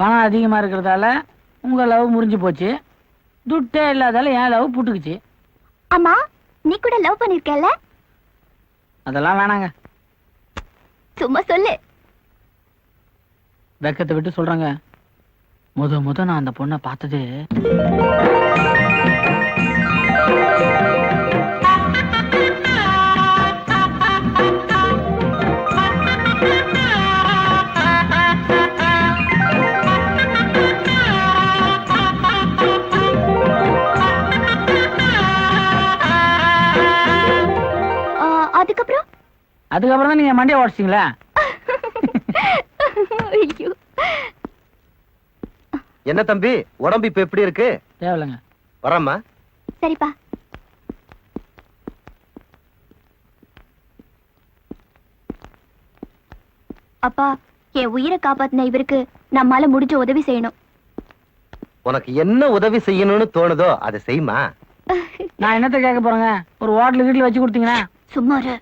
பணம் அதிகமா இருக்கிறதால உங்க லவ் முறிஞ்சு போச்சு. துட்டே இல்லாதால என் லவ் புட்டுக்குச்சு. அம்மா நீ கூட லவ் பண்ணிருக்கல அதெல்லாம் வேணாங்க. சும்மா சொல்லு. வெக்கத்தை விட்டு சொல்றேங்க. முத முத நான் அந்த பொண்ணை பார்த்தது அதுக்கப்புறம் தான் நீங்க மண்டியை உடச்சிங்களா என்ன தம்பி உடம்பு இப்ப எப்படி இருக்கு? தேவையில்லைங்க. வரம்மா. சரிப்பா. அப்பா என் உயிரை காப்பாத்தின இவருக்கு நம்மால முடிஞ்ச உதவி செய்யணும். உனக்கு என்ன உதவி செய்யணும்னு தோணுதோ அதை செய்யுமா நான் என்னத்த கேட்க போறேங்க? ஒரு ஹோட்டல் வீட்டில் வச்சு கொடுத்தீங்கன்னா சும்மா இரு.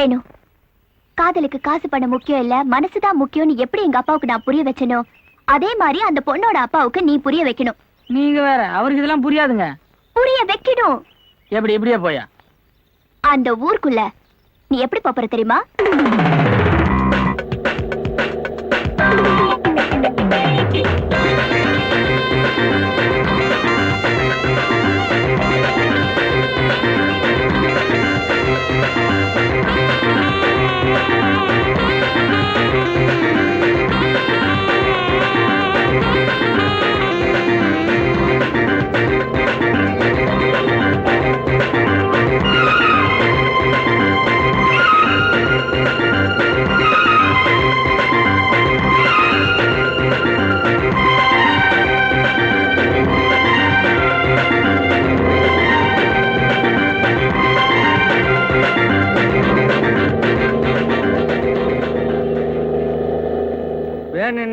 வேணு காதலுக்கு காசு பணம் முக்கியம் இல்ல மனசுதான் முக்கியம்னு எப்படி எங்க அப்பாவுக்கு நான் புரிய வச்சனோ அதே மாதிரி அந்த பொண்ணோட அப்பாவுக்கு நீ புரிய வைக்கணும். நீங்க வேற அவருக்கு இதெல்லாம் புரியாதுங்க. புரிய வைக்கணும். எப்படி இப்படியே போயா? அந்த ஊருக்குள்ள நீ எப்படி போற தெரியுமா?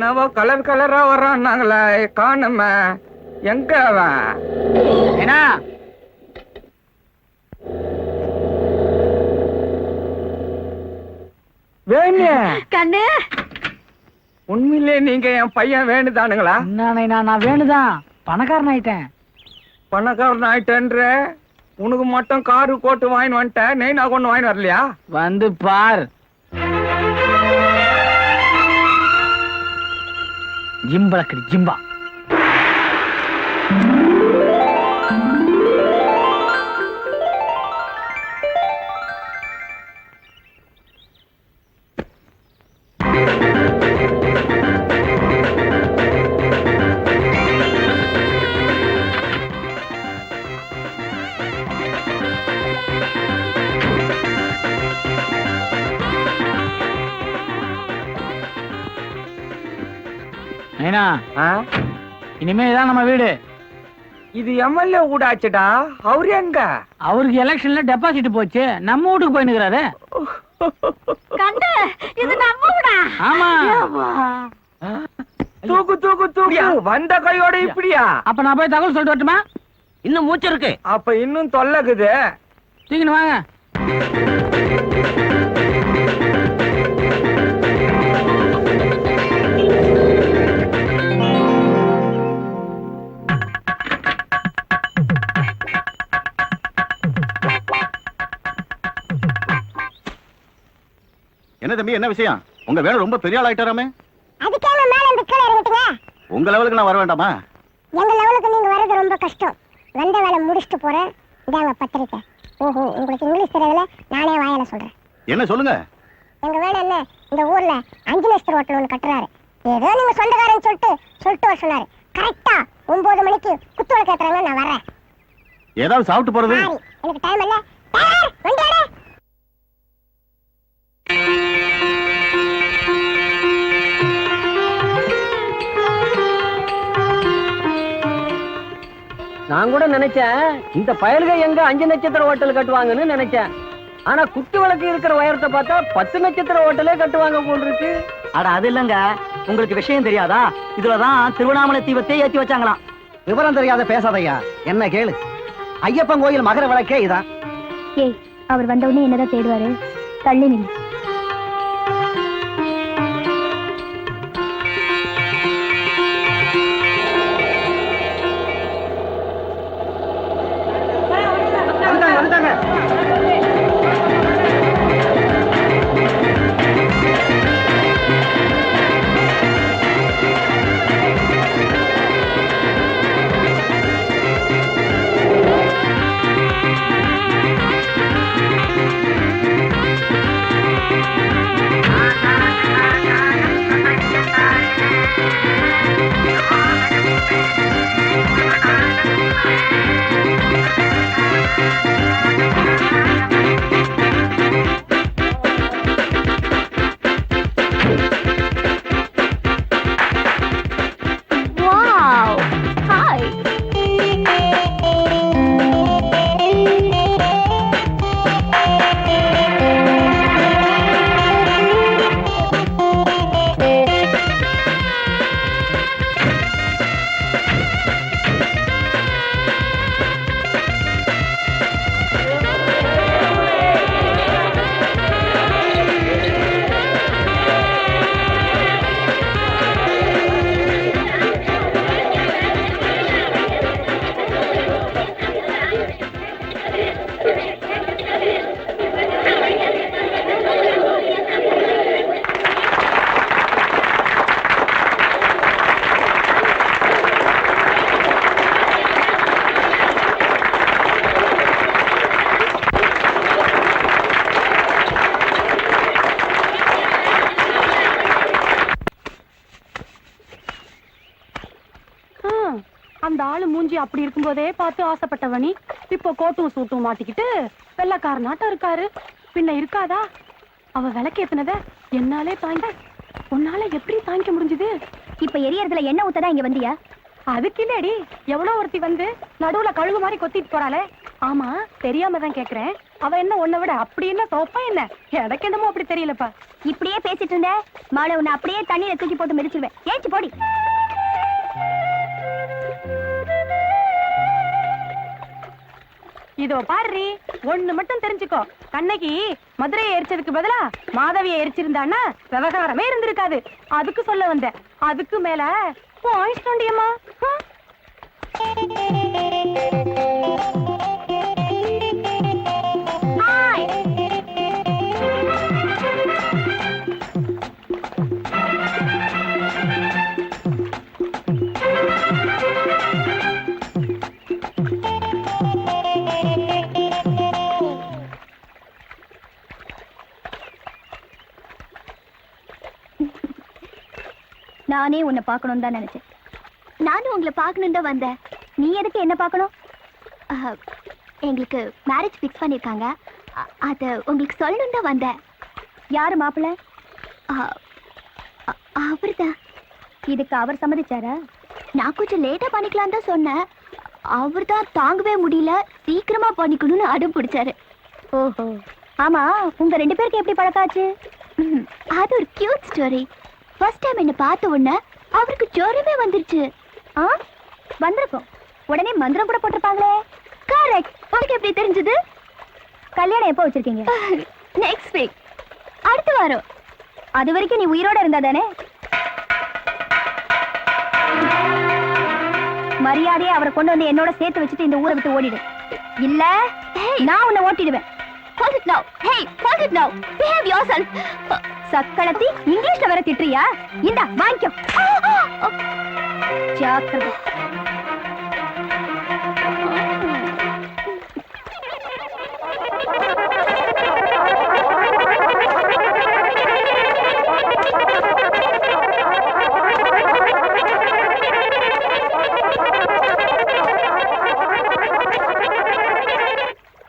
வேணும்னாவோ கலர் கலரா வர்றான்னாங்களே காணுமே. எங்க அவன்? ஏன்னா வேணு கண்ணு. உண்மையிலே நீங்க என் பையன் வேணுதானுங்களா? என்ன நான் வேணுதான். பணக்காரன் ஆயிட்டேன். பணக்காரன் ஆயிட்டேன்ற? உனக்கு மட்டும் காரு கோட்டு வாங்கிட்டு வந்துட்டேன். நெய் நான் கொண்டு வாங்கிட்டு வரலையா? வந்து பார். జింబళక్కడి జింబా. இனிமே இதான் நம்ம வீடு. இது எம்எல்ஏ ஊடாச்சுடா அவரு எங்க? அவருக்கு எலெக்ஷன்ல டெபாசிட் போச்சு. நம்ம வீட்டுக்கு போயினுக்கிறாரு கண்ணு இது நம்ம ஊடா ஆமா. தூக்கு தூக்கு தூக்கு. வந்த கையோட இப்படியா? அப்ப நான் போய் தகவல் சொல்லிட்டு வரட்டுமா? இன்னும் மூச்சு இருக்கு அப்ப இன்னும் தொல்லக்குது தூக்கின்னு வாங்க. என்ன விஷயம்? உங்க வேலை ரொம்ப பெரிய ஆள் ஆயிட்டாராமே அதுக்காக மேல இந்த கீழே இறங்கிட்டுங்க உங்க லெவலுக்கு நான் வர வேண்டாமா? எங்க லெவலுக்கு நீங்க வர்றது ரொம்ப கஷ்டம். வந்த வேலை முடிச்சுட்டு போறேன். இதாங்க பத்திரிக்கை. ஓஹோ உங்களுக்கு இங்கிலீஷ் தெரியல நானே வாயால சொல்றேன். என்ன சொல்லுங்க? எங்க வேலை என்ன? இந்த ஊர்ல அஞ்சு லட்சம் ஹோட்டல் ஒன்று கட்டுறாரு. ஏதோ நீங்க சொந்தக்காரன்னு சொல்லிட்டு சொல்லிட்டு வர சொன்னாரு. கரெக்டா ஒன்பது மணிக்கு குத்துவளை கேட்டுறாங்க நான் வரேன் ஏதாவது சாப்பிட்டு போறது? எனக்கு டைம் இல்ல. வண்டி நான் கூட நினைச்சேன் இந்த பயலுக எங்க அஞ்சு நட்சத்திர ஹோட்டல் கட்டுவாங்கன்னு நினைச்சேன். ஆனா குத்து விளக்கு இருக்கிற உயரத்தை பார்த்தா பத்து நட்சத்திர ஹோட்டலே கட்டுவாங்க போல் இருக்கு. அட அது இல்லங்க. உங்களுக்கு விஷயம் தெரியாதா? இதுலதான் திருவண்ணாமலை தீபத்தை ஏத்தி வச்சாங்களாம். விவரம் தெரியாத பேசாதய்யா. என்ன கேளு. ஐயப்பன் கோயில் மகர விளக்கே இதான். ஏய் அவர் வந்த உடனே என்னதான் தேடுவாரு? தள்ளி நில்லு. அப்படி இருக்கும்போதே பார்த்து ஆசைப்பட்டவனி. இப்போ கோட்டும் சூட்டும் மாட்டிக்கிட்டு வெள்ளக்காரனாட்டம் இருக்காரு. பின்ன இருக்காதா? அவ விளக்கேத்துனத என்னாலே தாங்க உன்னால எப்படி தாங்கிக்க முடிஞ்சது? இப்ப எரியறதுல என்ன ஊத்ததான் இங்க வந்தியா? அதுக்கு இல்லடி எவ்வளவு ஒருத்தி வந்து நடுவுல கழுகு மாதிரி கொத்திட்டு போறாளே. ஆமா தெரியாம தான் கேக்குறேன். அவ என்ன உன்னை விட அப்படி என்ன சோப்பா என்ன? எனக்கு என்னமோ அப்படி தெரியலப்பா. இப்படியே பேசிட்டு இருந்த மாலை உன்னை அப்படியே தண்ணியில தூக்கி போட்டு மிதிச்சிருவேன். ஏச்சு போடி. இதோ பாரு ஒண்ணு மட்டும் தெரிஞ்சுக்கோ. கண்ணகி மதுரையை எரிச்சதுக்கு பதிலா மாதவியை எரிச்சிருந்தான்னா விவகாரமே இருந்திருக்காது. அதுக்கு சொல்ல வந்த அதுக்கு மேல போயிட்டோண்டியம்மா நானே உன்னை பார்க்கணும்னு தான் நினைச்சேன். நானும் உங்களை பார்க்கணும்னு தான் வந்தேன். நீ எதுக்கு என்ன பார்க்கணும்? எங்களுக்கு மேரேஜ் ஃபிக்ஸ் பண்ணியிருக்காங்க அதை உங்களுக்கு சொல்லணும் தான் வந்தேன். யார் மாப்பிள்ள? அவர் தான் இதுக்கு அவர் சம்மதிச்சாரா? நான் கொஞ்சம் லேட்டாக பண்ணிக்கலாம் தான் சொன்னேன். அவர் தான் தாங்கவே முடியல. சீக்கிரமா பண்ணிக்கணும்னு அடம் பிடிச்சாரு. ஓஹோ. ஆமா உங்க ரெண்டு பேருக்கு எப்படி பழக்காச்சு அது ஒரு கியூட் ஸ்டோரி ஃபர்ஸ்ட் டைம் என்ன பார்த்த உடனே அவருக்கு ஜோரமே வந்துருச்சு. ஆ? வந்திருக்கும். உடனே மந்திரம் கூட போட்டிருப்பாங்களே. கரெக்ட் உங்களுக்கு எப்படி தெரிஞ்சது? கல்யாணம் எப்போ வச்சிருக்கீங்க? நெக்ஸ்ட் வீக் அடுத்த வாரம். அது வரைக்கும் நீ உயிரோட இருந்தா தானே மரியாதையை அவரை கொண்டு வந்து என்னோட சேர்த்து வச்சுட்டு இந்த ஊரை விட்டு ஓடிடு. இல்ல நான் உன்னை ஓட்டிடுவேன். Hold it now. Hey, hold it now. Behave yourself. சக்களத்தி இங்கிலீஷ்ல வர திட்டுறியா? இந்த வாங்கிக்கோ. ஜாக்கிரதை.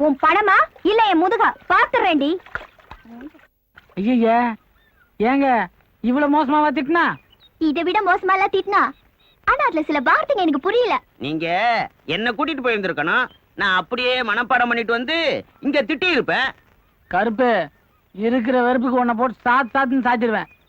உன் பணமா? இல்ல என் முதுகா. பாத்துறேன்டி ஐயா ஏங்க இவ்வளவு மோசமாவா திட்டினா? இதை விட மோசமா எல்லாம் திட்டினா? ஆனா அதுல சில வார்த்தைங்க எனக்கு புரியல. நீங்க என்ன கூட்டிட்டு போயிருந்திருக்கணும். நான் அப்படியே மனப்பாடம் பண்ணிட்டு வந்து இங்க திட்டி இருப்பேன் கருப்பு இருக்கிற வெறுப்புக்கு உன்னை போட்டு சாத்து சாத்துன்னு சாத்திடுவேன்.